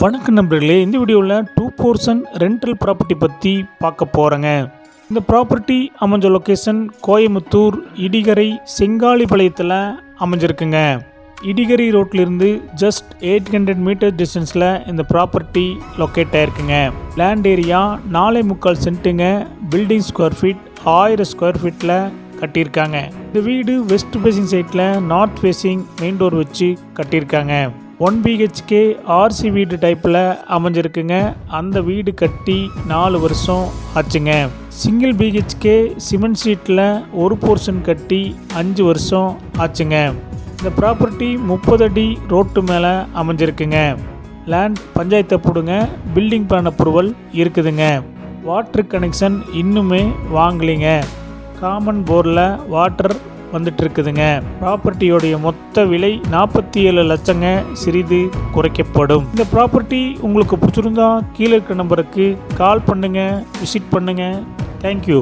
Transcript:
வணக்கம் நண்பர்களே இந்த வீடியோவில் டூ போர்ஷன் ரெண்டல் ப்ராப்பர்ட்டி பற்றி பார்க்க போகிறேங்க இந்த ப்ராப்பர்ட்டி அமைஞ்ச லொக்கேஷன் கோயம்புத்தூர் இடிகரை செங்காலிபாளையத்தில் அமைஞ்சிருக்குங்க. இடிகரை ரோட்லேருந்து ஜஸ்ட் எயிட் ஹண்ட்ரட் மீட்டர் டிஸ்டன்ஸில் இந்த ப்ராப்பர்ட்டி லொக்கேட் ஆயிருக்குங்க. லேண்ட் ஏரியா நாலே முக்கால் சென்ட்டுங்க பில்டிங் ஸ்கொயர் ஃபீட் ஆயிரம் ஸ்கொயர் ஃபீட்டில் கட்டியிருக்காங்க. இந்த வீடு வெஸ்ட் ஃபேசிங் சைட்டில் நார்த் ஃபேசிங் மெயின் டோர் வச்சு கட்டியிருக்காங்க. ஒன் பிஹெச்கே ஆர்சி வீடு டைப்பில் அமைஞ்சிருக்குங்க. அந்த வீடு கட்டி நாலு வருஷம் ஆச்சுங்க. சிங்கிள் பிஹெச்கே சிமெண்ட் ஷீட்டில் ஒரு போர்ஷன் கட்டி அஞ்சு வருஷம் ஆச்சுங்க. இந்த ப்ராப்பர்ட்டி முப்பது அடி ரோட்டு மேலே அமைஞ்சிருக்குங்க. லேண்ட் பஞ்சாயத்தை போடுங்க பில்டிங் பிளான் அப்ரூவல் இருக்குதுங்க. வாட்ரு கனெக்ஷன் இன்னுமே வாங்கலைங்க. காமன் போரில் வாட்டர் வந்துட்டுருக்குதுங்க. ப்ராப்பர்ட்டியோடைய மொத்த விலை நாற்பத்தி ஏழு லட்சங்க. சிறிது குறைக்கப்படும். இந்த ப்ராப்பர்ட்டி உங்களுக்கு பிடிச்சிருந்தா கீழே இருக்கிற நம்பருக்கு கால் பண்ணுங்கள் விசிட் பண்ணுங்கள் தேங்க்யூ